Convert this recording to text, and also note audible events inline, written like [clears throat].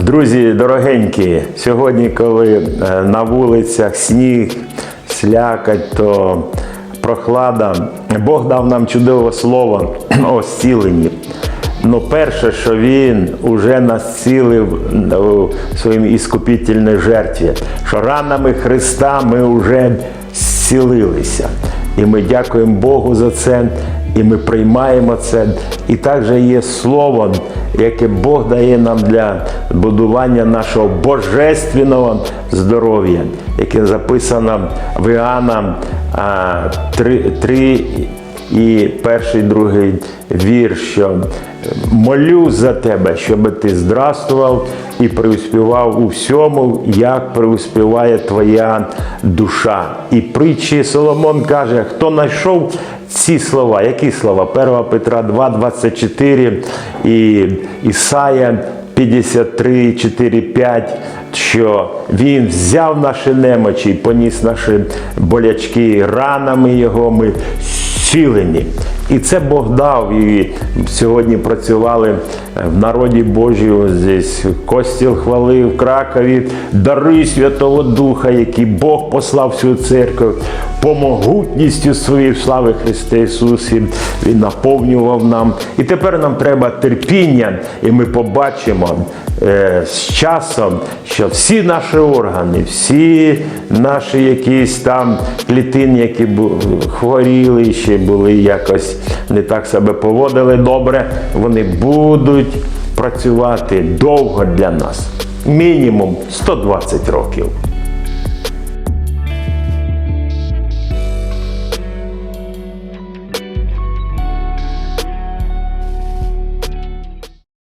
Друзі, дорогенькі, сьогодні, коли е, на вулицях сніг, слякать, то прохлада, Бог дав нам чудове слово [clears throat] о зціленні. Ну, перше, що він уже нас зцілив у своїй іскупітельній жертві, що ранами Христа ми вже зцілилися. І ми дякуємо Богу за це, і ми приймаємо це. І також є слово, яке Бог дає нам для будування нашого божественного здоров'я, яке записано в Іоанна 3, 3 і перший, другий вірш, що молю за тебе, щоб ти здравствував і преуспівав у всьому, як преуспіває твоя душа. І притчі Соломон каже, хто знайшов ці слова, які слова? 1 Петра 2, 24 і Ісая 53, 4, 5, що Він взяв наші немочі поніс наші болячки, ранами Його ми зцілені. І це Бог дав. І сьогодні працювали в народі Божому, здесь Костіл хвали в Кракові, дари Святого Духа, які Бог послав всю церкву, по могутністю своєї слави Христа Ісусі. Він наповнював нам. І тепер нам треба терпіння, і ми побачимо е, з часом, що всі наші органи, всі наші якісь там клітини, які бу- хворіли, ще були якось не так себе поводили добре, вони будуть працювати довго для нас. Мінімум 120 років.